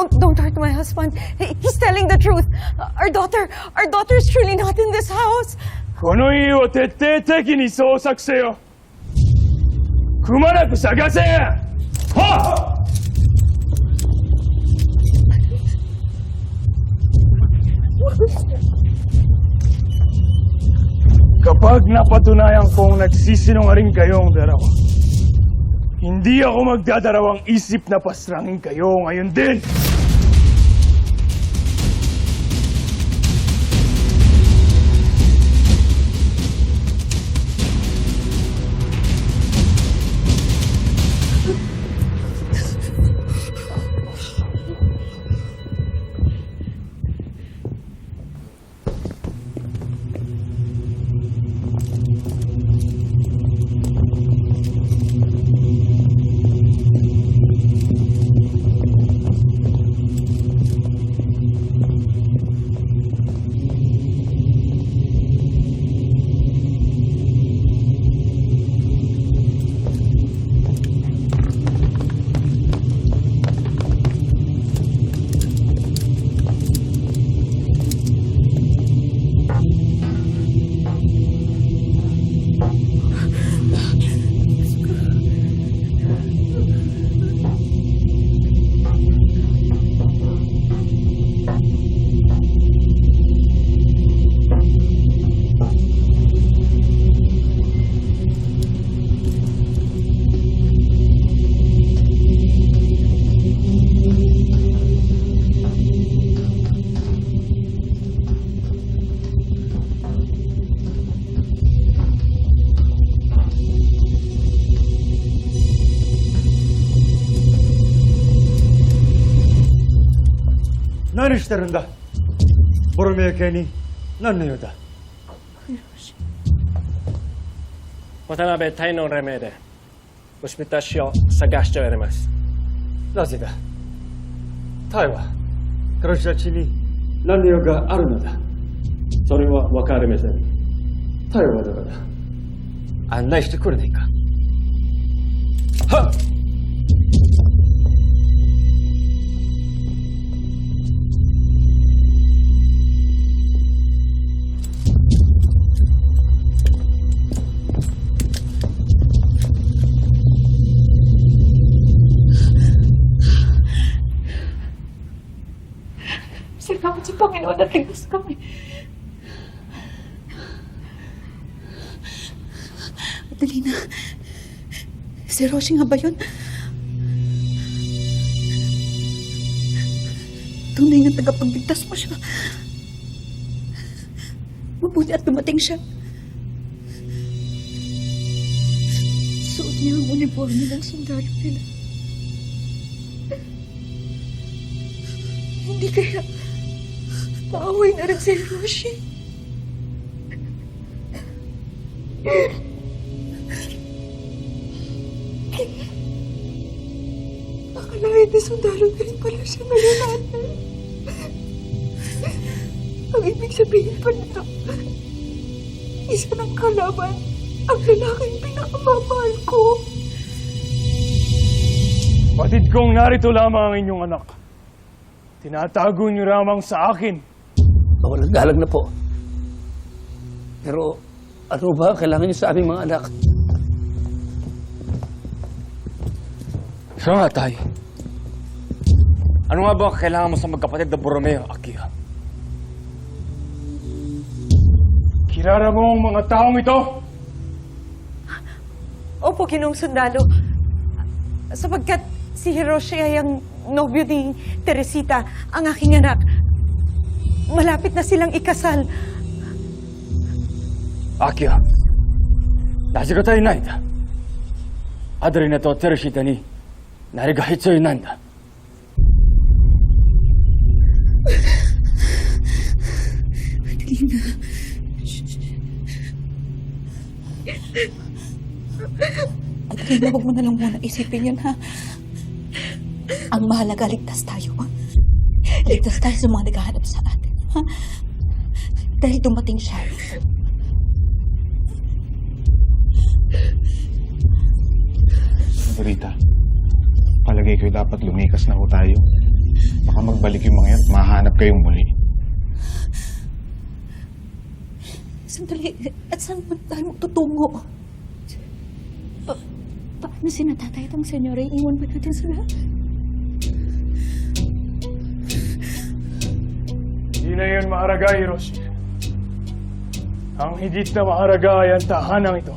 Don't, don't hurt my husband. He- He's telling the truth. Our daughter, our daughter is truly not in this house. この家を徹底的に捜索せよくまなく探せはっ Kapag napatunayan kong nagsisinungaling kayong dalawa, hindi ako magdadarawang isip na pasrangin kayo ngayon din! 何してるんだ？ボロメイ系に。何の用だ？渡辺隊のレメで、ごしみたしを探しております。なぜだ？タイは彼女たちに何の用があるのだ？それはわかりません。タイはどこだ？案内してくれないか。はっ At ligtas kami. Adelina, si Rosie nga ba yun? Tunay na tagapagligtas mo siya. Mabuti at dumating siya. Suot niya ang uniforme ng sundalo nila. Hindi kaya maaway na rin si Rosie. Akalain na sundalo na rin pala siya ngayon natin. Ang ibig sabihin pa nito, isa ng kalaban ang lalaking pinakamamahal ko. Batid kong narito lamang ang inyong anak. Tinatago niyo lamang sa akin. Mawalang galang na po. Pero ano ba ang kailangan niyo sa aming mga anak? Siya nga, tay. Ano nga ba ang kailangan mo sa magkapatid na Borromeo, Akira? Kilala mo ang mga taong ito? Opo, Ginoong Sundalo. Sapagkat si Hiroshi ay ang nobyo ni Teresita, ang aking anak. Malapit na silang ikasal. Akira, なぜが足りないんだアドリナとテルシータに何が必要なんだ Adelina, huwag mo na lang muna isipin yun, ha? Ang mahalaga, ligtas tayo, ha? Ligtas tayo sa mga naghahanap sa atin, ha? Dahil dumating siya. Rita, palagay ko'y dapat lumikas na ho tayo. Baka magbalik yung mga yan at mahanap kayong muli. Sandali, at saan ba tayo tutungo? Pa paano si natatay itong senyore? Iwan ba natin sila? Yun mahalaga, Hiroshi. Ang higit na mahalaga ay ang tahanang ito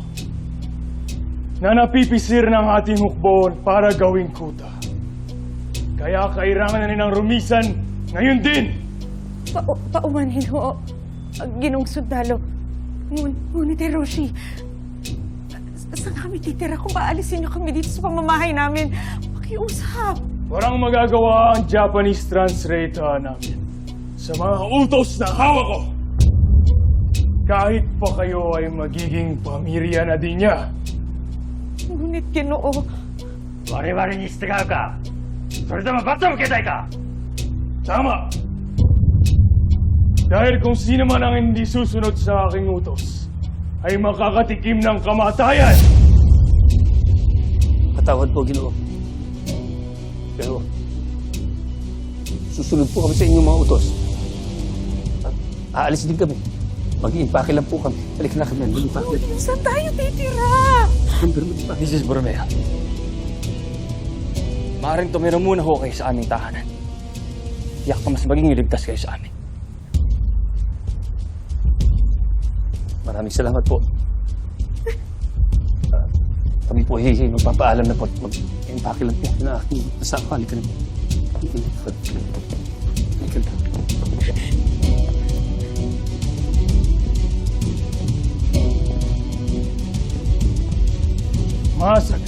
na napipisir ng ating hukbon para gawing kuta. Kaya kailangan na nilang rumisan ngayon din! Pa paumanhin ho, ginong sundalo. Ngun ngunit, Hiroshi, sa kami titira kung paalisin niyo kami dito sa pamamahay namin? Pakiusap. Walang magagawa ang Japanese translator namin sa mga utos ng hawa ko. Kahit pa kayo ay magiging pamilya na din niya. Ngunit ginoo. Wari-wari ni istigaw ka. Sorry naman, ba't kita ka? Tama! Dahil kung sino man ang hindi susunod sa aking utos, ay makakatikim ng kamatayan! Patawad po, Ginoo. Pero, susunod po kami sa inyong mga utos. Aalis din kami. Mag-iimpake lang po kami. Halika na kami. Mag-iimpake. saan tayo titira? Pero mag-iimpake. Mrs. Borromeo. Maaaring tumira muna ho kayo sa aming tahanan. Tiyak na mas maging ligtas kayo sa amin. Maraming salamat po. Ah, kami po ay magpapaalam na po. Mag-iimpake lang po na aking nasaka. Halika na po. Halika まさか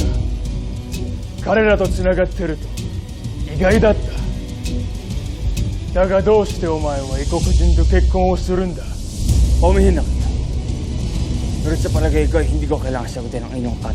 彼らとつながってると意外だった。だがどうしてお前は異国人と結婚をするんだ？おみひんなかった。それっちゃパラゲイカイヒンディゴカランシャグのイノンお前